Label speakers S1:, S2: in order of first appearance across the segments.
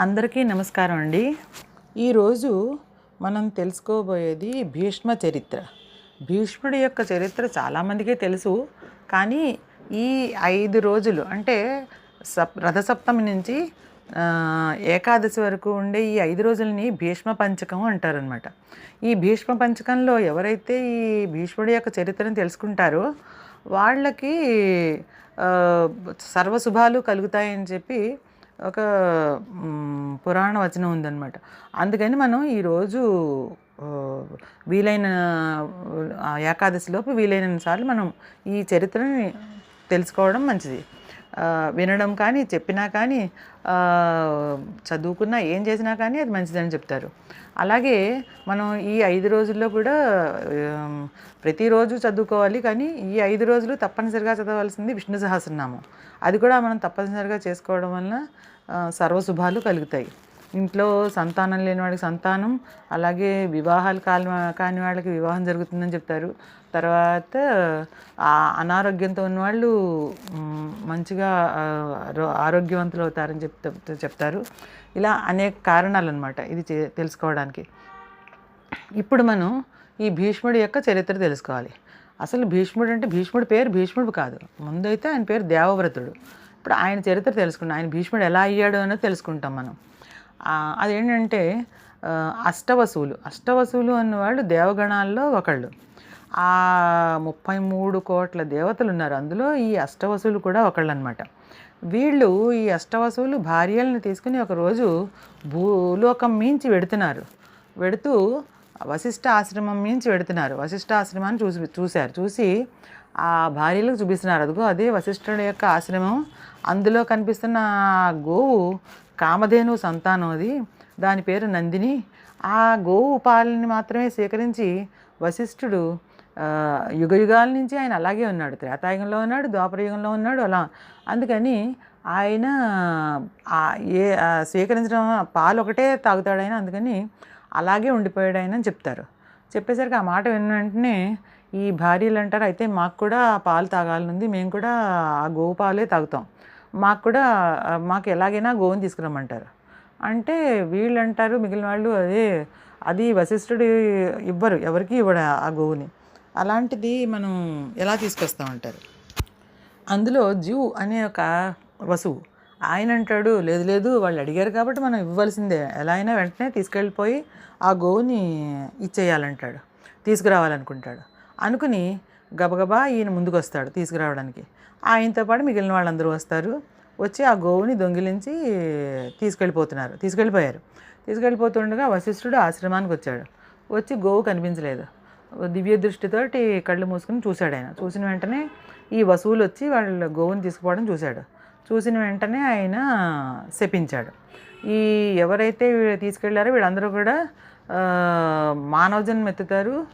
S1: అందరికీ నమస్కారం అండి. ఈరోజు మనం తెలుసుకోబోయేది భీష్మ చరిత్ర. భీష్ముడి యొక్క చరిత్ర చాలామందికే తెలుసు. కానీ ఈ ఐదు రోజులు అంటే సప్ రథసప్తమి నుంచి ఏకాదశి వరకు ఉండే ఈ ఐదు రోజులని భీష్మ పంచకం అంటారనమాట ఈ భీష్మ పంచకంలో ఎవరైతే ఈ భీష్ముడి యొక్క చరిత్రను తెలుసుకుంటారో వాళ్ళకి సర్వశుభాలు కలుగుతాయని చెప్పి ఒక పురాణ వచనం ఉందన్నమాట. అందుకని మనం ఈరోజు వీలైన ఏకాదశిలోపు వీలైన సార్లు మనం ఈ చరిత్రని తెలుసుకోవడం మంచిది. వినడం కానీ చెప్పినా కానీ చదువుకున్నా ఏం చేసినా కానీ అది మంచిదని చెప్తారు. అలాగే మనం ఈ ఐదు రోజుల్లో కూడా ప్రతిరోజు చదువుకోవాలి కానీ ఈ ఐదు రోజులు తప్పనిసరిగా చదవాల్సింది విష్ణు సహస్రనామం. అది కూడా మనం తప్పనిసరిగా చేసుకోవడం వలన సర్వశుభాలు కలుగుతాయి. ఇంట్లో సంతానం లేని వాడికి సంతానం అలాగే వివాహాలు కాని కాని వాళ్ళకి వివాహం జరుగుతుందని చెప్తారు. తర్వాత అనారోగ్యంతో ఉన్నవాళ్ళు మంచిగా ఆరోగ్యవంతులు అవుతారని చెప్తా చెప్తారు. ఇలా అనేక కారణాలు అనమాట ఇది తెలుసుకోవడానికి. ఇప్పుడు మనం ఈ భీష్ముడి యొక్క చరిత్ర తెలుసుకోవాలి. అసలు భీష్ముడు అంటే భీష్ముడి పేరు భీష్ముడు కాదు. ముందైతే ఆయన పేరు దేవవ్రతుడు. ఇప్పుడు ఆయన చరిత్ర తెలుసుకున్నాం ఆయన భీష్ముడు ఎలా అయ్యాడు అనేది తెలుసుకుంటాం మనం. అదేంటంటే అష్టవసువులు. అష్టవసువులు అన్నవాళ్ళు దేవగణాల్లో ఒకళ్ళు. ఆ ముప్పై మూడు కోట్ల దేవతలు ఉన్నారు. అందులో ఈ అష్టవసువులు కూడా ఒకళ్ళు అనమాట వీళ్ళు ఈ అష్టవసువులు భార్యలను తీసుకుని ఒకరోజు భూలోకం మించి వెడుతున్నారు. వెడుతూ వశిష్ఠ ఆశ్రమం మించి వెడుతున్నారు. వశిష్ఠ ఆశ్రమాన్ని చూసి చూశారు. చూసి ఆ భార్యలకు చూపిస్తున్నారు. అదిగో అదే వశిష్ఠుడి యొక్క ఆశ్రమం. అందులో కనిపిస్తున్న గోవు కామధేను సంతానం అది. దాని పేరు నందిని. ఆ గోవు పాలని మాత్రమే స్వీకరించి వశిష్ఠుడు యుగయుగాల యుగ యుగాల నుంచి ఆయన అలాగే ఉన్నాడు. త్రేతాయుగంలో ఉన్నాడు ద్వాపరయుగంలో ఉన్నాడు అలా. అందుకని ఆయన ఏ స్వీకరించడం పాలు ఒకటే తాగుతాడు ఆయన. అందుకని అలాగే ఉండిపోయాడు ఆయన అని చెప్తారు. చెప్పేసరికి ఆ మాట విన్న వెంటనే ఈ భార్యలు అంటారు అయితే మాకు కూడా పాలు తాగాలనుంది. మేము కూడా ఆ గోవు పాలే తాగుతాం. మాకు కూడా మాకు ఎలాగైనా గోవుని తీసుకురమ్మంటారు. అంటే వీళ్ళు అంటారు మిగిలిన వాళ్ళు అదే అది వశిష్ఠుడు ఇవ్వరు ఎవరికి ఇవ్వడు ఆ గోవుని. అలాంటిది మనం ఎలా తీసుకొస్తామంటారు? అందులో జీవ్ అనే ఒక వసువు ఆయన అంటాడు లేదు లేదు వాళ్ళు అడిగారు కాబట్టి మనం ఇవ్వాల్సిందే. ఎలా అయినా వెంటనే తీసుకెళ్ళిపోయి ఆ గోవుని ఇచ్చేయాలంటాడు తీసుకురావాలనుకుంటాడు. అనుకుని గబగబా ఈయన ముందుకు వస్తాడు తీసుకురావడానికి. ఆయనతో పాటు మిగిలిన వాళ్ళందరూ వస్తారు. వచ్చి ఆ గోవుని దొంగిలించి తీసుకెళ్ళిపోతున్నారు. తీసుకెళ్ళిపోయారు. తీసుకెళ్ళిపోతుండగా వశిష్ఠుడు ఆశ్రమానికి వచ్చాడు. వచ్చి గోవు కనిపించలేదు. దివ్య దృష్టితోటి కళ్ళు మూసుకుని చూశాడు ఆయన. చూసిన వెంటనే ఈ వసువులు వచ్చి వాళ్ళ గోవుని తీసుకుపోవడం చూశాడు. చూసిన వెంటనే ఆయన శపించాడు. ఈ ఎవరైతే తీసుకెళ్ళారో వీళ్ళందరూ కూడా మానవజన్మ ఎత్తుతారు.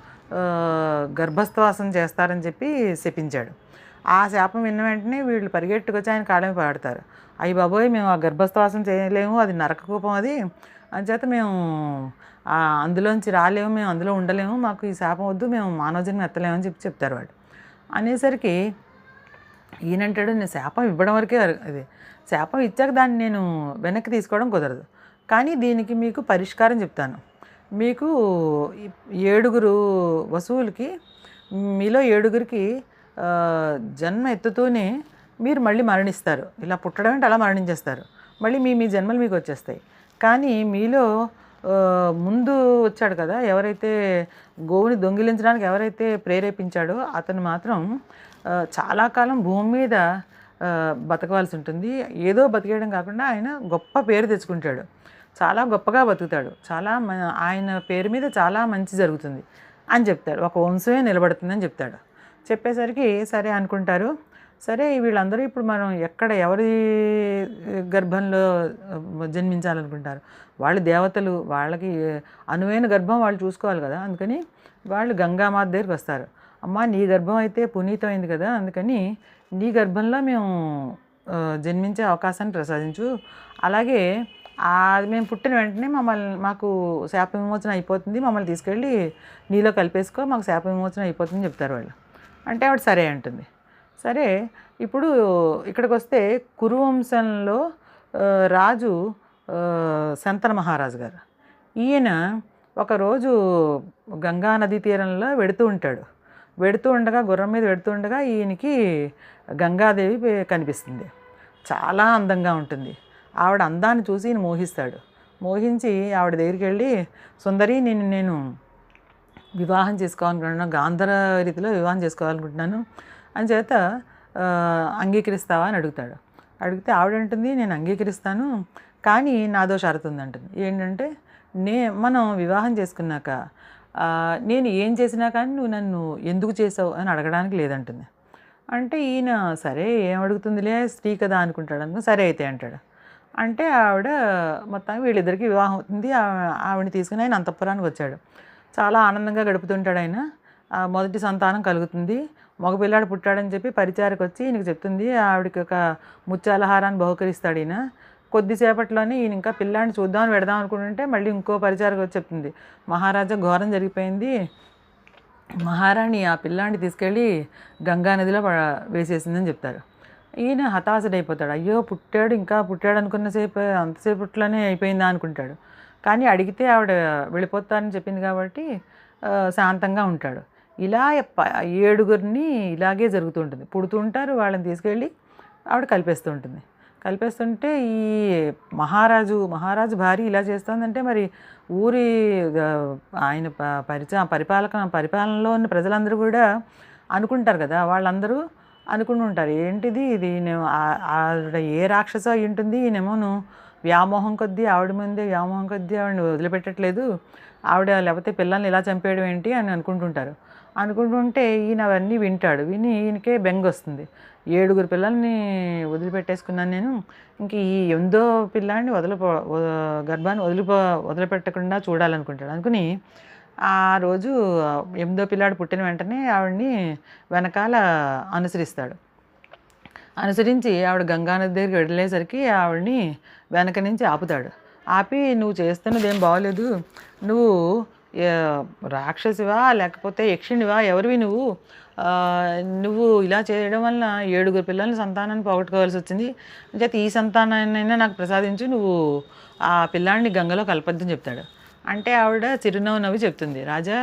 S1: గర్భస్థవాసం చేస్తారని చెప్పి శపించాడు. ఆ శాపం విన్న వెంటనే వీళ్ళు పరిగెట్టుకొచ్చి ఆయన కాళ్ళమి పాడతారు. అయ్యి బాబోయ్ మేము ఆ గర్భస్థవాసం చేయలేము అది నరకకూపం అది. అంచేత మేము అందులోంచి రాలేము మేము అందులో ఉండలేము మాకు ఈ శాపం వద్దు మేము మానవజన్మ ఎత్తలేమని ఎత్తలేము అని చెప్పి చెప్తారు వాడు అనేసరికి ఈయనంటాడు నేను శాపం ఇవ్వడం వరకే అది. శాపం ఇచ్చాక దాన్ని నేను వెనక్కి తీసుకోవడం కుదరదు. కానీ దీనికి మీకు పరిష్కారం చెప్తాను. మీకు ఏడుగురు వసువులకి మీలో ఏడుగురికి జన్మ ఎత్తుతూనే మీరు మళ్ళీ మరణిస్తారు. ఇలా పుట్టడం అంటే అలా మరణించేస్తారు. మళ్ళీ మీ మీ జన్మలు మీకు వచ్చేస్తాయి. కానీ మీలో ముందు వచ్చాడు కదా ఎవరైతే గోవుని దొంగిలించడానికి ఎవరైతే ప్రేరేపించాడో అతను మాత్రం చాలా కాలం భూమి మీద బతకవలసి ఉంటుంది. ఏదో బతికేయడం కాకుండా ఆయన గొప్ప పేరు తెచ్చుకుంటాడు. చాలా గొప్పగా బతుకుతాడు. చాలా మ- ఆయన పేరు మీద చాలా మంచి జరుగుతుంది అని చెప్తాడు. ఒక వంశమే నిలబడుతుందని చెప్తాడు. చెప్పేసరికి సరే అనుకుంటారు. సరే వీళ్ళందరూ ఇప్పుడు మనం ఎక్కడ ఎవరి గర్భంలో జన్మించాలనుకుంటారు? వాళ్ళు దేవతలు వాళ్ళకి అనువైన గర్భం వాళ్ళు చూసుకోవాలి కదా. అందుకని వాళ్ళు గంగామాత దగ్గరికి వస్తారు. అమ్మ నీ గర్భం అయితే పునీతమైంది కదా. అందుకని నీ గర్భంలో మేము జన్మించే అవకాశాన్ని ప్రసాదించు. అలాగే మేము పుట్టిన వెంటనే మమ్మల్ని మాకు శాప విమోచన అయిపోతుంది. మమ్మల్ని తీసుకెళ్ళి నీలో కలిపేసుకో మాకు శాప విమోచన అయిపోతుంది చెప్తారు వాళ్ళు. అంటే ఆవిడ సరే అంటుంది. సరే ఇప్పుడు ఇక్కడికి వస్తే కురువంశంలో రాజు శంతన మహారాజు గారు. ఈయన ఒకరోజు గంగా నదీ తీరంలో వెడుతూ ఉంటాడు. వెడుతూ ఉండగా గుర్రం మీద వెడుతూ ఉండగా ఈయనకి గంగాదేవి కనిపిస్తుంది. చాలా అందంగా ఉంటుంది. ఆవిడ అందాన్ని చూసి ఈయన మోహిస్తాడు. మోహించి ఆవిడ దగ్గరికి వెళ్ళి సుందరి నేను నేను వివాహం చేసుకోవాలనుకుంటున్నాను గాంధర రీతిలో వివాహం చేసుకోవాలనుకుంటున్నాను. అని చేత అంగీకరిస్తావా? అని అడుగుతాడు. అడిగితే ఆవిడంటుంది నేను అంగీకరిస్తాను కానీ నాదో షరతు ఉందంటుంది ఏంటంటే నే మనం వివాహం చేసుకున్నాక నేను ఏం చేసినా కానీ నువ్వు నన్ను ఎందుకు చేసావు? అని అడగడానికి లేదంటుంది. అంటే ఈయన సరే ఏం అడుగుతుందిలే స్త్రీ కదా అనుకుంటాడు. అనుకో సరే అయితే అంటాడు. అంటే ఆవిడ మొత్తం వీళ్ళిద్దరికి వివాహం అవుతుంది. ఆ- ఆవిడని తీసుకుని ఆయన అంతఃపురానికి వచ్చాడు. చాలా ఆనందంగా గడుపుతుంటాడు ఆయన. మొదటి సంతానం కలుగుతుంది. మగపిల్లాడు పుట్టాడని చెప్పి పరిచారకు వచ్చి ఈయనకి చెప్తుంది. ఆవిడకి ఒక ముత్యాలహారాన్ని బహుకరిస్తాడు ఈయన. కొద్దిసేపట్లోనే ఈయన ఇంకా పిల్లాడిని చూద్దామని పెడదాం అనుకుంటుంటే మళ్ళీ ఇంకో పరిచారకు వచ్చి చెప్తుంది. మహారాజా ఘోరం జరిగిపోయింది. మహారాణి ఆ పిల్లాడిని తీసుకెళ్ళి గంగా నదిలో వేసేసిందని చెప్తారు. ఈయన హతాశడైపోతాడు. అయ్యో పుట్టాడు ఇంకా పుట్టాడు అనుకున్నసేపు అంతసేపట్లోనే అయిపోయిందా అనుకుంటాడు. కానీ అడిగితే ఆవిడ వెళ్ళిపోతానని చెప్పింది కాబట్టి శాంతంగా ఉంటాడు. ఇలా ఏడుగురిని ఇలాగే జరుగుతూ ఉంటుంది. పుడుతుంటారు వాళ్ళని తీసుకెళ్ళి ఆవిడ కలిపేస్తూ ఉంటుంది. కలిపేస్తుంటే ఈ మహారాజు మహారాజు భార్య ఇలా చేస్తుందంటే మరి ఊరి ఆయన ప- పరిచ పరిపాలక పరిపాలనలో ఉన్న ప్రజలందరూ కూడా అనుకుంటారు కదా. వాళ్ళందరూ అనుకుని ఉంటారు. ఏంటిది? ఇది ఆవిడ ఏ రాక్షస అయి ఉంటుంది. ఈయనేమోను వ్యామోహం కొద్దీ ఆవిడ ముందే వ్యామోహం కొద్దీ ఆవిడని వదిలిపెట్టట్లేదు. ఆవిడ లేకపోతే పిల్లల్ని ఇలా చంపేయడం ఏంటి అని అనుకుంటుంటారు అనుకుంటుంటే ఈయన అవన్నీ వింటాడు. విని ఈయనకే బెంగ వస్తుంది. ఏడుగురు పిల్లల్ని వదిలిపెట్టేసుకున్నాను నేను. ఇంక ఈ ఎందో పిల్లాడిని వదిలిపో గర్భాన్ని వదిలిపో వదిలిపెట్టకుండా చూడాలనుకుంటాడు. అనుకుని ఆ రోజు ఎనిమిదో పిల్లాడు పుట్టిన వెంటనే ఆవిడ్ని వెనకాల అనుసరిస్తాడు. అనుసరించి ఆవిడ గంగానది దగ్గరికి వెళ్ళేసరికి ఆవిడని వెనక నుంచి ఆపుతాడు. ఆపి నువ్వు చేస్తున్నది ఏం బాగోలేదు. నువ్వు రాక్షసివా లేకపోతే యక్షిణివా? ఎవరివి నువ్వు? నువ్వు ఇలా చేయడం వలన ఏడుగురు పిల్లల్ని సంతానాన్ని పోగొట్టుకోవాల్సి వచ్చింది. అయితే ఈ సంతానాన్నైనా నాకు ప్రసాదించి. నువ్వు ఆ పిల్లాడిని గంగలో కలపద్దని చెప్తాడు. అంటే ఆవిడ చిరునవ్వు నవ్వి చెప్తుంది రాజా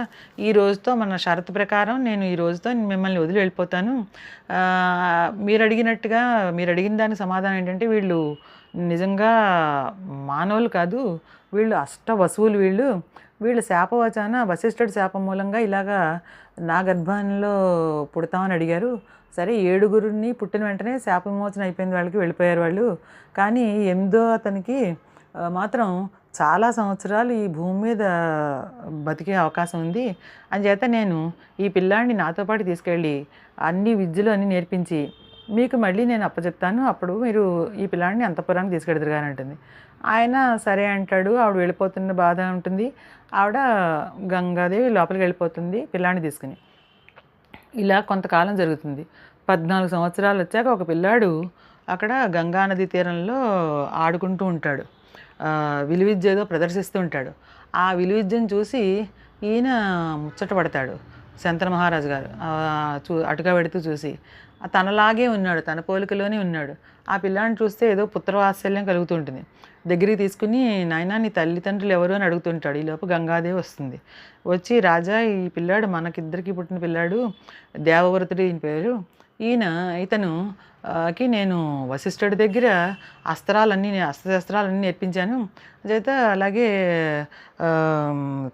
S1: ఈ రోజుతో మన షరతు ప్రకారం నేను ఈ రోజుతో మిమ్మల్ని వదిలి వెళ్ళిపోతాను. మీరు అడిగినట్టుగా మీరు అడిగిన దానికి సమాధానం ఏంటంటే వీళ్ళు నిజంగా మానవులు కాదు వీళ్ళు అష్ట వసువులు వీళ్ళు. వీళ్ళు శాపవచాన వశిష్ఠుడి శాపం మూలంగా ఇలాగా నా గర్భంలో పుడతామని అడిగారు. సరే ఏడుగురిని పుట్టిన వెంటనే శాప విమోచన అయిపోయింది వాళ్ళకి వెళ్ళిపోయారు వాళ్ళు. కానీ ఎనిమిదో అతనికి మాత్రం చాలా సంవత్సరాలు ఈ భూమి మీద బతికే అవకాశం ఉంది. అంచేత నేను ఈ పిల్లాడిని నాతో పాటు తీసుకెళ్ళి అన్ని విద్యలు అన్నీ నేర్పించి మీకు మళ్ళీ నేను అప్పచెప్తాను. అప్పుడు మీరు ఈ పిల్లాడిని అంతఃపురానికి తీసుకెడతారు కానీ అంటుంది. ఆయన సరే అంటాడు. ఆవిడ వెళ్ళిపోతున్న బాధ ఉంటుంది. ఆవిడ గంగాదేవి లోపలికి వెళ్ళిపోతుంది పిల్లాడిని తీసుకుని. ఇలా కొంతకాలం జరుగుతుంది. పద్నాలుగు సంవత్సరాలు వచ్చాక ఒక పిల్లాడు అక్కడ గంగానది తీరంలో ఆడుకుంటూ ఉంటాడు. విలువిద్య ఏదో ప్రదర్శిస్తూ ఉంటాడు ఆ విలువిద్యను చూసి ఈయన ముచ్చట పడతాడు శంతన మహారాజు గారు. చూ అటుగా పెడుతూ చూసి. తనలాగే ఉన్నాడు తన పోలికలోనే ఉన్నాడు. ఆ పిల్లాడిని చూస్తే ఏదో పుత్రవాత్సల్యం కలుగుతుంటుంది. దగ్గరికి తీసుకుని నాయన నీ తల్లిదండ్రులు ఎవరు? అని అడుగుతుంటాడు. ఈలోపు గంగాదేవి వస్తుంది. వచ్చి రాజా ఈ పిల్లాడు మనకిద్దరికి పుట్టిన పిల్లాడు దేవవ్రతుడు ఈయన పేరు. ఈయన ఇతను కి నేను వశిష్ఠుడి దగ్గర అస్త్రాలన్నీ అస్త్రశస్త్రాలన్నీ నేర్పించాను. చేత అలాగే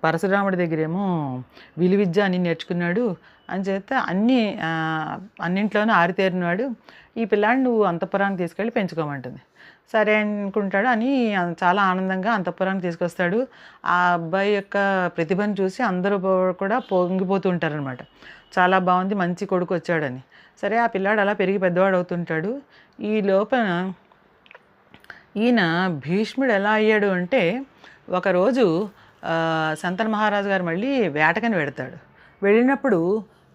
S1: పరశురాముడి దగ్గరేమో విలువిద్య అని నేర్చుకున్నాడు. అని చేత అన్ని అన్నింట్లోనూ ఆరితేరినవాడు. ఈ పిల్లాడిని నువ్వు అంతఃపురానికి తీసుకెళ్ళి పెంచుకోమంటుంది. సరే అనుకుంటాడు అని చాలా ఆనందంగా అంతఃపురానికి తీసుకొస్తాడు. ఆ అబ్బాయి యొక్క ప్రతిభను చూసి అందరూ కూడా పొంగిపోతూ ఉంటారనమాట చాలా బాగుంది మంచి కొడుకు వచ్చాడని. సరే ఆ పిల్లాడు అలా పెరిగి పెద్దవాడు అవుతుంటాడు ఈ లోపల ఈయన భీష్ముడు ఎలా అయ్యాడు అంటే ఒకరోజు సంతన మహారాజు గారు మళ్ళీ వేటకని వెడతాడు. వెళ్ళినప్పుడు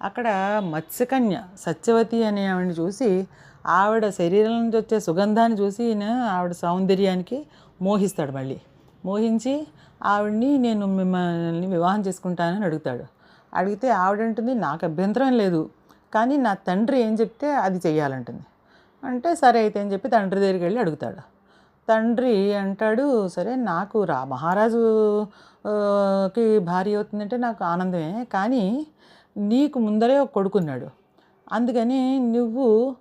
S1: అక్కడ మత్స్యకన్య సత్యవతి అనే ఆవిడని చూసి ఆవిడ శరీరం నుంచి వచ్చే సుగంధాన్ని చూసి ఈయన ఆవిడ సౌందర్యానికి మోహిస్తాడు మళ్ళీ. మోహించి ఆవిడ్ని నేను మిమ్మల్ని వివాహం చేసుకుంటానని అడుగుతాడు. అడిగితే ఆవిడంటుంది నాకు అభ్యంతరం లేదు. కానీ నా తండ్రి ఏం చెప్తే అది చెయ్యాలంటుంది. అంటే సరే అయితే అని చెప్పి తండ్రి దగ్గరికి వెళ్ళి అడుగుతాడు. తండ్రి అంటాడు సరే నాకు రా మహారాజుకి భార్య అవుతుందంటే నాకు ఆనందమే. కానీ నీకు ముందరే ఒక కొడుకున్నాడు. అందుకని నువ్వు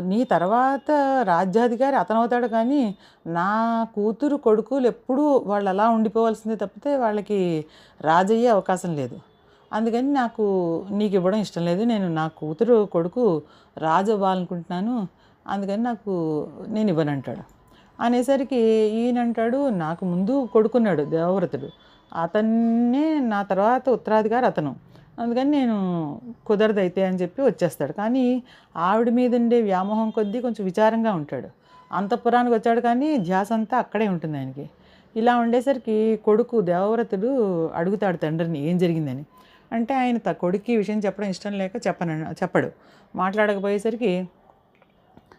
S1: నీ తర్వాత రాజ్యాధికారి అతనవుతాడు కానీ నా కూతురు కొడుకులు ఎప్పుడూ వాళ్ళు అలా ఉండిపోవాల్సిందే తప్పితే వాళ్ళకి రాజయ్యే అవకాశం లేదు. అందుకని నాకు నీకు ఇవ్వడం ఇష్టం లేదు. నేను నా కూతురు కొడుకు రాజు అవ్వాలనుకుంటున్నాను. అందుకని నాకు నేను ఇవ్వనంటాడు. అనేసరికి ఈయన అంటాడు నాకు ముందు కొడుకున్నాడు దేవవ్రతుడు. అతన్నే నా తర్వాత ఉత్తరాధికారి అతను. అందుకని నేను కుదరదు అయితే అని చెప్పి వచ్చేస్తాడు. కానీ ఆవిడ మీద ఉండే వ్యామోహం కొద్దీ కొంచెం విచారంగా ఉంటాడు. అంతఃపురానికి వచ్చాడు కానీ ధ్యాస అంతా అక్కడే ఉంటుంది ఆయనకి. ఇలా ఉండేసరికి కొడుకు దేవవ్రతుడు అడుగుతాడు తండ్రిని ఏం జరిగిందని? అంటే ఆయన త కొడుక్కి విషయం చెప్పడం ఇష్టం లేక చెప్పన చెప్పడు. మాట్లాడకపోయేసరికి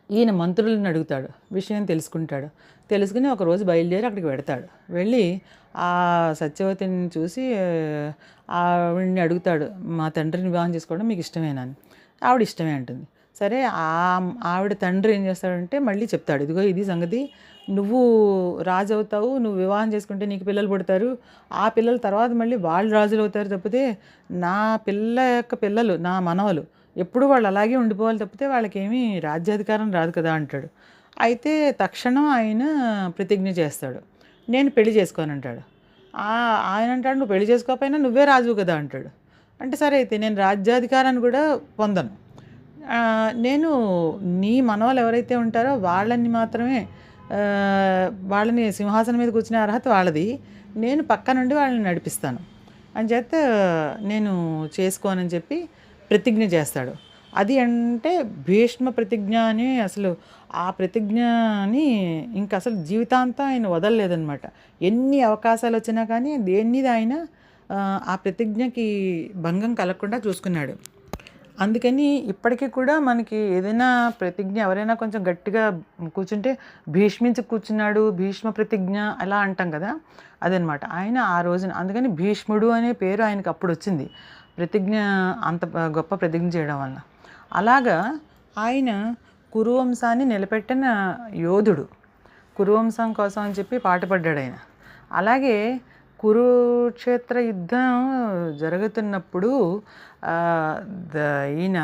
S1: ఈయన మంత్రులను అడుగుతాడు విషయం తెలుసుకుంటాడు. తెలుసుకుని ఒక రోజు బయలుదేరి అక్కడికి పెడతాడు వెళ్ళి ఆ సత్యవతిని చూసి ఆ, ఆవిడ్ని అడుగుతాడు మా తండ్రిని వివాహం చేసుకోవడం మీకు ఇష్టమేనా? అని. ఆవిడ ఇష్టమే అంటుంది. సరే ఆ ఆవిడ తండ్రి ఏం చేస్తాడంటే మళ్ళీ చెప్తాడు. ఇదిగో ఇది సంగతి. నువ్వు రాజు అవుతావు నువ్వు వివాహం చేసుకుంటే నీకు పిల్లలు పుడతారు. ఆ పిల్లల తర్వాత మళ్ళీ వాళ్ళు రాజులు అవుతారు తప్పితే నా పిల్ల యొక్క పిల్లలు నా మనవలు ఎప్పుడు వాళ్ళు అలాగే ఉండిపోవాలి తప్పితే వాళ్ళకేమీ రాజ్యాధికారం రాదు కదా అంటాడు. అయితే తక్షణం ఆయన ప్రతిజ్ఞ చేస్తాడు. నేను పెళ్ళి చేసుకోనంటాడు ఆయన అంటాడు నువ్వు పెళ్ళి చేసుకోకపోయినా నువ్వే రాజు కదా అంటాడు. అంటే సరే అయితే నేను రాజ్యాధికారాన్ని కూడా పొందను. నేను నీ మనవాళ్ళు ఎవరైతే ఉంటారో వాళ్ళని మాత్రమే వాళ్ళని సింహాసనం మీద కూర్చునే అర్హత వాళ్ళది. నేను పక్క నుండి వాళ్ళని నడిపిస్తాను. అని చేత నేను చేసుకోనని చెప్పి ప్రతిజ్ఞ చేస్తాడు. అది అంటే భీష్మ ప్రతిజ్ఞ అని అసలు ఆ ప్రతిజ్ఞని ఇంకా అసలు జీవితాంతం ఆయన వదలలేదనమాట ఎన్ని అవకాశాలు వచ్చినా కానీ దేన్ని ఆయన ఆ, ఆ ప్రతిజ్ఞకి భంగం కలగకుండా చూసుకున్నాడు. అందుకని ఇప్పటికీ కూడా మనకి ఏదైనా ప్రతిజ్ఞ ఎవరైనా కొంచెం గట్టిగా కూర్చుంటే భీష్మించి కూర్చున్నాడు భీష్మ ప్రతిజ్ఞ అలా అంటాం కదా అదనమాట. ఆయన ఆ రోజున అందుకని భీష్ముడు అనే పేరు ఆయనకు అప్పుడు వచ్చింది. ప్రతిజ్ఞ అంత గొప్ప ప్రతిజ్ఞ చేయడం వలన అలాగా ఆయన కురువంశాన్ని నిలబెట్టిన యోధుడు. కురువంశం కోసం అని చెప్పి పాటుపడ్డాడు ఆయన. అలాగే కురుక్షేత్ర యుద్ధం జరుగుతున్నప్పుడు ద- ఈయన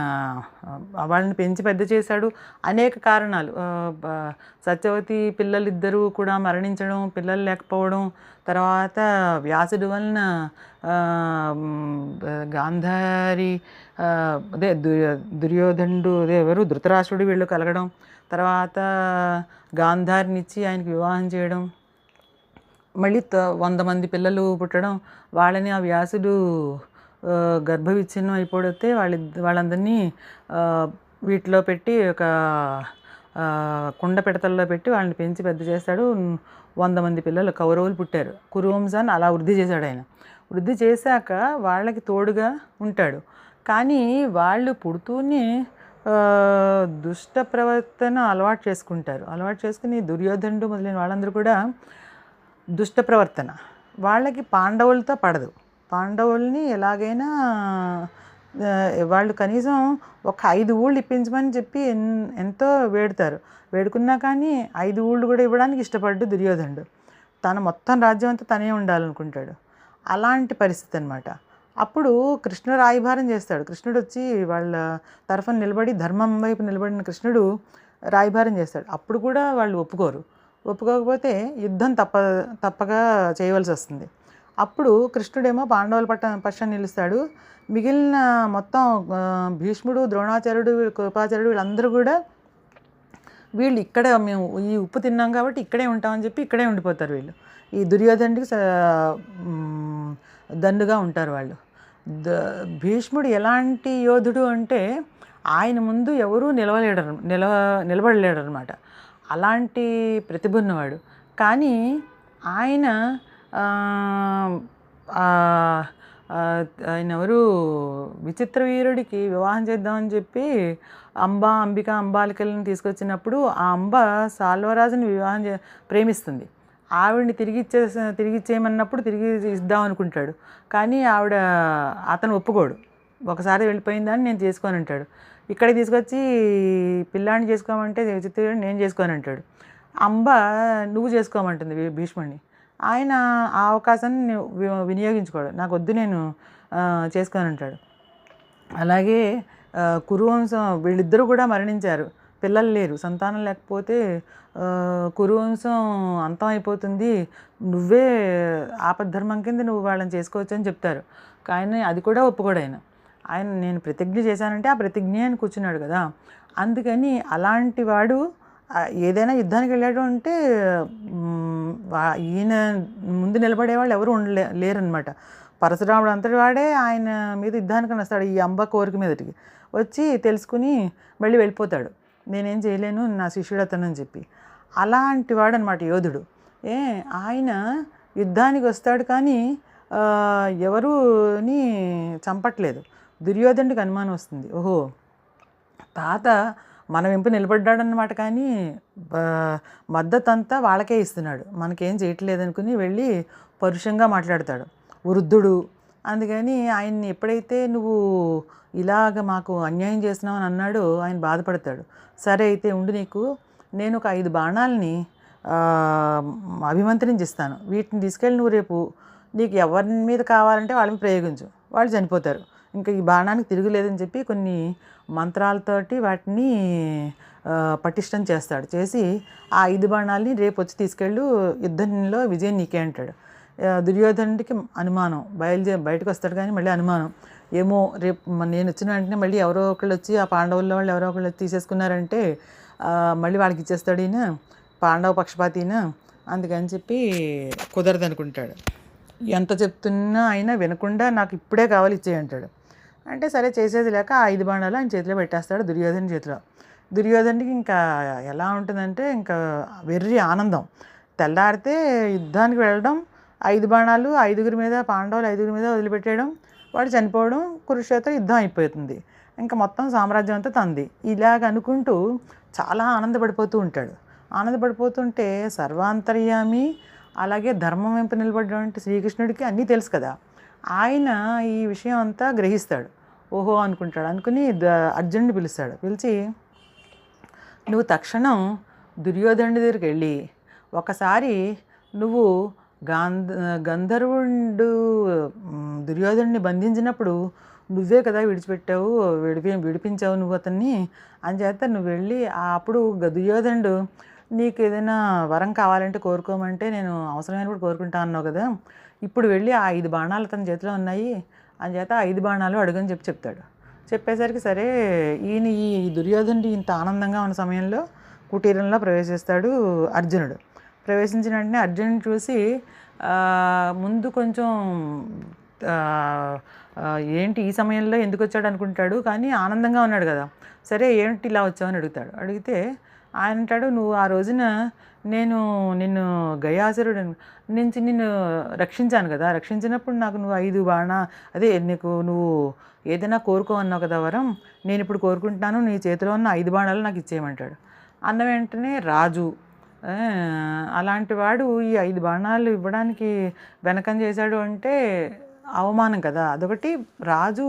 S1: వాళ్ళని పెంచి పెద్ద చేశాడు. అనేక కారణాలు. సత్యవతి పిల్లలిద్దరూ కూడా మరణించడం పిల్లలు లేకపోవడం తర్వాత వ్యాసుడు వలన గాంధారి అదే దుర్యోధనుడు అదే ఎవరు ధృతరాష్ట్రుడు వీళ్ళు కలగడం తర్వాత గాంధారినిచ్చి ఆయనకి వివాహం చేయడం మళ్ళీ త- వంద మంది పిల్లలు పుట్టడం వాళ్ళని ఆ వ్యాసుడు గర్భవిచ్ఛిన్నం అయిపోతే వాళ్ళ వాళ్ళందరినీ వీటిలో పెట్టి ఒక కుండ పిడతల్లో పెట్టి వాళ్ళని పెంచి పెద్ద చేస్తాడు. వంద మంది పిల్లలు కౌరవులు పుట్టారు. కురువంశాన్ని అలా వృద్ధి చేశాడు ఆయన. వృద్ధి చేశాక వాళ్ళకి తోడుగా ఉంటాడు. కానీ వాళ్ళు పుడుతూనే దుష్ట ప్రవర్తన అలవాటు చేసుకుంటారు. అలవాటు చేసుకుని దుర్యోధనుడు మొదలైన వాళ్ళందరూ కూడా దుష్ట ప్రవర్తన. వాళ్ళకి పాండవులతో పడదు. పాండవుల్ని ఎలాగైనా వాళ్ళు కనీసం ఒక ఐదు ఊళ్ళు ఇప్పించమని చెప్పి ఎన్ ఎంతో వేడుతారు. వేడుకున్నా కానీ ఐదు ఊళ్ళు కూడా ఇవ్వడానికి ఇష్టపడ్డు దుర్యోధనుడు. తన మొత్తం రాజ్యం అంతా తనే ఉండాలనుకుంటాడు. అలాంటి పరిస్థితి అనమాట అప్పుడు కృష్ణుడు రాయభారం చేస్తాడు. కృష్ణుడు వచ్చి వాళ్ళ తరఫున నిలబడి ధర్మం వైపు నిలబడిన కృష్ణుడు రాయభారం చేస్తాడు. అప్పుడు కూడా వాళ్ళు ఒప్పుకోరు. ఒప్పుకోకపోతే యుద్ధం తప్ప తప్పగా చేయవలసి వస్తుంది. అప్పుడు కృష్ణుడేమో పాండవుల పట్ట పక్షం నిలుస్తాడు. మిగిలిన మొత్తం భీష్ముడు ద్రోణాచార్యుడు వీళ్ళు కృపాచార్యుడు వీళ్ళందరూ కూడా వీళ్ళు ఇక్కడ మేము ఈ ఉప్పు తిన్నాం కాబట్టి ఇక్కడే ఉంటామని చెప్పి ఇక్కడే ఉండిపోతారు వీళ్ళు. ఈ దుర్యోధనుడికి దండుగా ఉంటారు వాళ్ళు. ద భీష్ముడు ఎలాంటి యోధుడు అంటే ఆయన ముందు ఎవరూ నిలవలేడరు నిలవ నిలబడలేడనమాట అలాంటి ప్రతిభ ఉన్నవాడు కానీ ఆయన ఆయన ఎవరు? విచిత్ర వీరుడికి వివాహం చేద్దామని చెప్పి అంబ అంబిక అంబాలికలను తీసుకొచ్చినప్పుడు ఆ అంబ సాల్వరాజుని వివాహం చే ప్రేమిస్తుంది. ఆవిడని తిరిగి ఇచ్చే తిరిగి ఇచ్చేయమన్నప్పుడు తిరిగి ఇద్దాం అనుకుంటాడు కానీ ఆవిడ అతను ఒప్పుకోడు. ఒకసారి వెళ్ళిపోయిందని నేను చేసుకొని అంటాడు ఇక్కడికి తీసుకొచ్చి పిల్లాడిని చేసుకోమంటే విచిత్రుడు నేను చేసుకోని అంటాడు. అంబ నువ్వు చేసుకోమంటుంది భీ- భీష్ముడిని. ఆయన ఆ అవకాశాన్ని వినియోగించుకోడు. నాకు వద్దు నేను చేసుకోనంటాడు చేసుకోను అంటాడు. అలాగే కురువంశం వీళ్ళిద్దరూ కూడా మరణించారు. పిల్లలు లేరు. సంతానం లేకపోతే కురువంశం అంతం అయిపోతుంది. నువ్వే ఆపద్ధర్మం కింద నువ్వు వాళ్ళని చేసుకోవచ్చు అని చెప్తారు. కానీ అది కూడా ఒప్పుకోడు ఆయన. ఆయన నేను ప్రతిజ్ఞ చేశానంటే ఆ ప్రతిజ్ఞ అని కూర్చున్నాడు కదా. అందుకని అలాంటి వాడు ఏదైనా యుద్ధానికి వెళ్ళాడు అంటే ఈయన ముందు నిలబడే వాళ్ళు ఎవరు ఉండలే లేరనమాట పరశురాముడు అంతటి వాడే ఆయన మీద యుద్ధానికి వస్తాడు ఈ అంబ కోరిక మీదటికి. వచ్చి తెలుసుకుని మళ్ళీ వెళ్ళిపోతాడు. నేనేం చేయలేను నా శిష్యుడు అతను అని చెప్పి. అలాంటి వాడు అనమాట యోధుడు. ఏ ఆయన యుద్ధానికి వస్తాడు కానీ ఎవరుని చంపట్లేదు. దుర్యోధనుడికి అనుమానం వస్తుంది. ఓహో తాత మన వెంపు నిలబడ్డాడన్నమాట కానీ మద్దతు అంతా వాళ్ళకే ఇస్తున్నాడు. మనకేం చేయట్లేదు అనుకుని వెళ్ళి పరుషంగా మాట్లాడతాడు. వృద్ధుడు. అందుకని ఆయన్ని ఎప్పుడైతే నువ్వు ఇలాగ మాకు అన్యాయం చేసినావు అని అన్నాడు ఆయన బాధపడతాడు. సరే అయితే ఉండు నీకు. నేను ఒక ఐదు బాణాలని అభిమంత్రించిస్తాను. వీటిని తీసుకెళ్ళి నువ్వు రేపు నీకు ఎవరి మీద కావాలంటే వాళ్ళని ప్రయోగించు. వాళ్ళు చనిపోతారు. ఇంకా ఈ బాణానికి తిరుగులేదని చెప్పి కొన్ని మంత్రాలతోటి వాటిని పటిష్టం చేస్తాడు. చేసి ఆ ఐదు బాణాలని రేపు వచ్చి తీసుకెళ్ళు యుద్ధంలో విజయం నీకే అంటాడు. దుర్యోధనుడికి అనుమానం. బయలుదే బయటకు వస్తాడు కానీ మళ్ళీ అనుమానం. ఏమో రేపు నేను వచ్చిన వెంటనే మళ్ళీ ఎవరో ఒకళ్ళు వచ్చి ఆ పాండవుల్లో వాళ్ళు ఎవరో ఒకళ్ళు తీసేసుకున్నారంటే మళ్ళీ వాళ్ళకి ఇచ్చేస్తాడు ఈయన పాండవ పక్షపాతిన అందుకని చెప్పి కుదరదు అనుకుంటాడు ఎంత చెప్తున్నా అయినా వినకుండా నాకు ఇప్పుడే కావాలి ఇచ్చేయంటాడు. అంటే సరే చేసేది లేక ఐదు బాణాలు ఆయన చేతిలో పెట్టేస్తాడు దుర్యోధన చేతిలో. దుర్యోధనుడికి ఇంకా ఎలా ఉంటుందంటే ఇంకా వెర్రి ఆనందం. తెల్లారితే యుద్ధానికి వెళ్ళడం ఐదు బాణాలు ఐదుగురి మీద పాండవులు ఐదుగురి మీద వదిలిపెట్టేయడం వాడు చనిపోవడం కురుక్షేత్ర యుద్ధం అయిపోతుంది. ఇంకా మొత్తం సామ్రాజ్యం అంతా తంది. ఇలాగ అనుకుంటూ చాలా ఆనందపడిపోతూ ఉంటాడు. ఆనందపడిపోతుంటే సర్వాంతర్యామి అలాగే ధర్మం వెంపు నిలబడినటువంటి శ్రీకృష్ణుడికి అన్నీ తెలుసు కదా. ఆయన ఈ విషయం అంతా గ్రహిస్తాడు. ఓహో అనుకుంటాడు. అనుకుని అర్జునుడిని పిలుస్తాడు. పిలిచి నువ్వు తక్షణం దుర్యోధనుడి దగ్గరికి వెళ్ళి ఒకసారి నువ్వు గాంధ గంధర్వుడు మ్, దుర్యోధనుడిని బంధించినప్పుడు నువ్వే కదా విడిచిపెట్టావు విడిపి విడిపించావు నువ్వు అతన్ని. అని చేత నువ్వు వెళ్ళి అప్పుడు దుర్యోధనుడు నీకు ఏదైనా వరం కావాలంటే కోరుకోమంటే నేను అవసరమైనప్పుడు కోరుకుంటా అన్నావు కదా. ఇప్పుడు వెళ్ళి ఆ ఐదు బాణాలు అతని చేతిలో ఉన్నాయి. అని చేత ఐదు బాణాలు అడుగని చెప్పి చెప్తాడు. చెప్పేసరికి సరే ఈయన ఈ దుర్యోధనుడు ఇంత ఆనందంగా ఉన్న సమయంలో కుటీరంలో ప్రవేశిస్తాడు అర్జునుడు. ప్రవేశించిన వెంటనే అర్జునుడు చూసి ముందు కొంచెం ఏంటి ఈ సమయంలో ఎందుకు వచ్చాడు అనుకుంటాడు? కానీ ఆనందంగా ఉన్నాడు కదా. సరే ఏంటి ఇలా వచ్చావని అడుగుతాడు. అడిగితే ఆయన అంటాడు నువ్వు ఆ రోజున నేను నిన్ను గయాసురుడు నుంచి నిన్ను రక్షించాను కదా. రక్షించినప్పుడు నాకు నువ్వు ఐదు బాణ అదే నీకు నువ్వు ఏదైనా కోరుకోమన్నావు కదా వరం నేను ఇప్పుడు కోరుకుంటున్నాను నీ చేతిలో ఉన్న ఐదు బాణాలు నాకు ఇచ్చేయమంటాడు. అన్న వెంటనే రాజు అలాంటి వాడు ఈ ఐదు బాణాలు ఇవ్వడానికి వెనకం చేశాడు అంటే అవమానం కదా. అదొకటి రాజు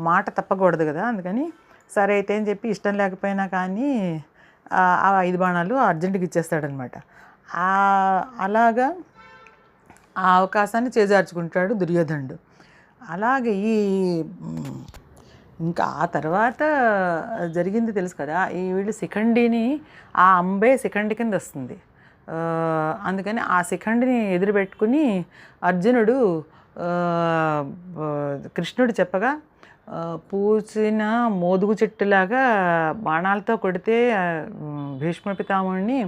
S1: మాట తప్పకూడదు కదా. అందుకని సరే అయితే అని చెప్పి ఇష్టం లేకపోయినా కానీ ఆ ఐదు బాణాలు అర్జెంటుకి ఇచ్చేస్తాడనమాట. అలాగా ఆ అవకాశాన్ని చేజార్చుకుంటాడు దుర్యోధనుడు. అలాగే ఈ ఇంకా ఆ తర్వాత జరిగింది తెలుసు కదా ఈ వీళ్ళు శిఖండిని ఆ అంబే శిఖండి కింద వస్తుంది. అందుకని ఆ శిఖండిని ఎదురుపెట్టుకుని అర్జునుడు కృష్ణుడు చెప్పగా పూసిన మోదుగు చెట్టులాగా బాణాలతో కొడితే భీష్మ పితామహుడిని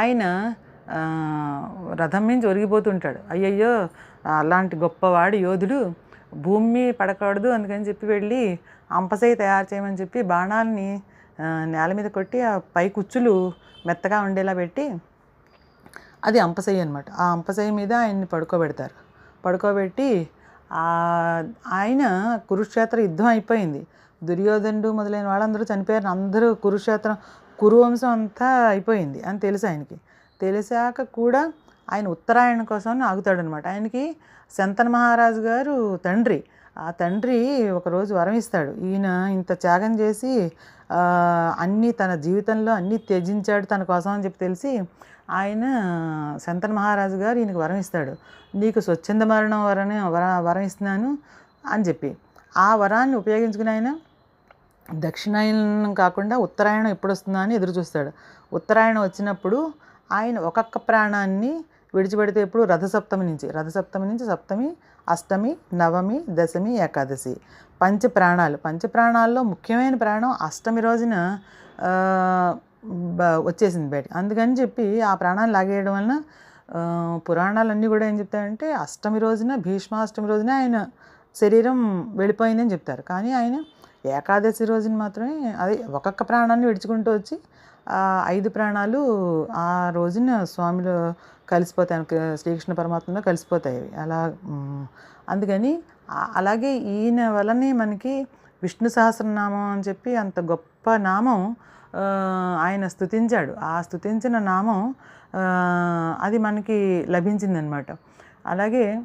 S1: ఆయన రథం నుంచి ఒరిగిపోతుంటాడు. అయ్యయ్యో అలాంటి గొప్పవాడు యోధుడు భూమి పడకూడదు అందుకని చెప్పి వెళ్ళి అంపసై తయారు చేయమని చెప్పి బాణాలని నేల మీద కొట్టి ఆ పై కుచ్చులు మెత్తగా ఉండేలా పెట్టి అది అంపసై అనమాట ఆ అంపసై మీద ఆయన్ని పడుకోబెడతారు. పడుకోబెట్టి ఆయన కురుక్షేత్ర యుద్ధం అయిపోయింది. దుర్యోధనుడు మొదలైన వాళ్ళందరూ చనిపోయారు. అందరూ కురుక్షేత్రం కురువంశం అంతా అయిపోయింది అని తెలుసు ఆయనకి. తెలిసాక కూడా ఆయన ఉత్తరాయణ కోసం ఆగుతాడనమాట. ఆయనకి శంతన మహారాజు గారు తండ్రి. ఆ తండ్రి ఒకరోజు వరం ఇస్తాడు. ఈయన ఇంత త్యాగం చేసి అన్నీ తన జీవితంలో అన్నీ త్యజించాడు తన కోసం అని చెప్పి తెలిసి ఆయన శంతన్ మహారాజు గారు ఈయనకు వరం ఇస్తాడు. నీకు స్వచ్ఛంద మరణం వరం వర వరం ఇస్తున్నాను అని చెప్పి. ఆ వరాన్ని ఉపయోగించుకుని ఆయన దక్షిణాయనం కాకుండా ఉత్తరాయణం ఎప్పుడు వస్తుందా అని ఎదురు చూస్తాడు ఉత్తరాయణం వచ్చినప్పుడు ఆయన ఒక్కొక్క ప్రాణాన్ని విడిచిపెడితే ఎప్పుడు? రథసప్తమి నుంచి. రథసప్తమి నుంచి సప్తమి అష్టమి నవమి దశమి ఏకాదశి. పంచ ప్రాణాలు పంచ ప్రాణాల్లో ముఖ్యమైన ప్రాణం అష్టమి రోజున వచ్చేసింది బయట అందుకని చెప్పి ఆ ప్రాణాలు లాగేయడం వలన పురాణాలన్నీ కూడా ఏం చెప్తాయంటే అష్టమి రోజున భీష్మాష్టమి రోజున ఆయన శరీరం వెళ్ళిపోయిందని చెప్తారు. కానీ ఆయన ఏకాదశి రోజున మాత్రమే అదే ఒక్కొక్క ప్రాణాన్ని విడుచుకుంటూ వచ్చి ఐదు ప్రాణాలు ఆ రోజున స్వామిలో కలిసిపోతాయి శ్రీకృష్ణ పరమాత్మలో కలిసిపోతాయి అలా అందుకని అలాగే ఈయన వలనే మనకి విష్ణు సహస్రనామం అని చెప్పి అంత గొప్ప నామం ఆయన స్థుతించాడు ఆ స్థుతించిన నామం అది మనకి లభించిందనమాట అలాగే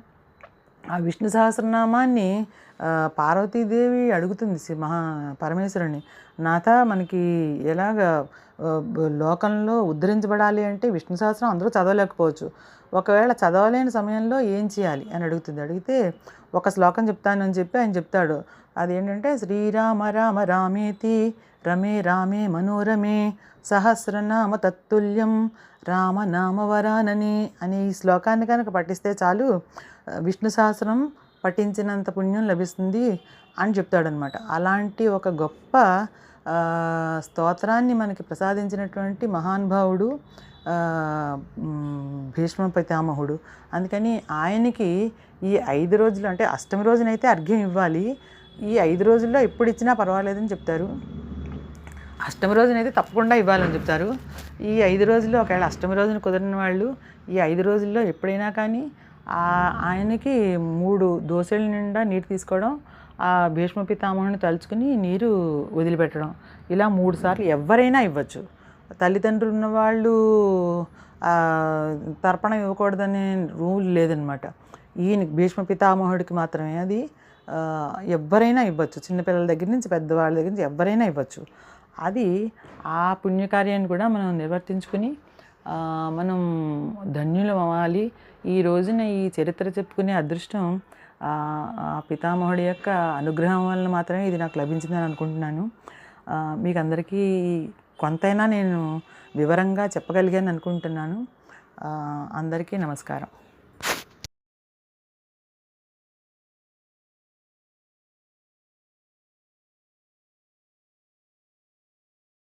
S1: ఆ విష్ణు సహస్రనామాన్ని పార్వతీదేవి అడుగుతుంది శ్రీ మహా పరమేశ్వరుని. నాథ మనకి ఎలాగ లోకంలో ఉద్ధరించబడాలి అంటే విష్ణు సహస్రం అందరూ చదవలేకపోవచ్చు. ఒకవేళ చదవలేని సమయంలో ఏం చేయాలి? అని అడుగుతుంది. అడిగితే ఒక శ్లోకం చెప్తానని చెప్పి ఆయన చెప్తాడు. అదేంటంటే శ్రీరామ రామ రామేతి రమే రామే మనోరమే సహస్రనామ తత్తుల్యం రామనామ వరానని అనే ఈ శ్లోకాన్ని కనుక పఠిస్తే చాలు విష్ణు సహస్రం పఠించినంత పుణ్యం లభిస్తుంది అని చెప్తాడనమాట. అలాంటి ఒక గొప్ప స్తోత్రాన్ని మనకి ప్రసాదించినటువంటి మహానుభావుడు భీష్మ పితామహుడు అందుకని ఆయనకి ఈ ఐదు రోజులు అంటే అష్టమి రోజునైతే అర్ఘ్యం ఇవ్వాలి. ఈ ఐదు రోజుల్లో ఎప్పుడు ఇచ్చినా పర్వాలేదని చెప్తారు. అష్టమి రోజునైతే తప్పకుండా ఇవ్వాలని చెప్తారు. ఈ ఐదు రోజుల్లో ఒకవేళ అష్టమి రోజున కుదిరిన వాళ్ళు ఈ ఐదు రోజుల్లో ఎప్పుడైనా కానీ ఆయనకి మూడు దోశల నిండా నీరు తీసుకోవడం ఆ భీష్మ పితామహుని తలుచుకుని నీరు వదిలిపెట్టడం ఇలా మూడు సార్లు ఎవరైనా ఇవ్వచ్చు. తల్లిదండ్రులు ఉన్నవాళ్ళు వాళ్ళు తర్పణం ఇవ్వకూడదనే రూల్ లేదనమాట. ఈయన భీష్మ పితామహుడికి మాత్రమే. అది ఎవరైనా ఇవ్వచ్చు. చిన్నపిల్లల దగ్గర నుంచి పెద్దవాళ్ళ దగ్గర నుంచి ఎవరైనా ఇవ్వచ్చు. అది ఆ పుణ్యకార్యాన్ని కూడా మనం నిర్వర్తించుకుని మనం ధన్యులం అవ్వాలి ఈ రోజున ఈ చరిత్ర చెప్పుకునే అదృష్టం పితామహుడి యొక్క అనుగ్రహం వలన మాత్రమే ఇది నాకు లభించిందని అనుకుంటున్నాను. మీకు అందరికీ కొంతైనా నేను వివరంగా చెప్పగలిగాను అనుకుంటున్నాను. అందరికీ నమస్కారం.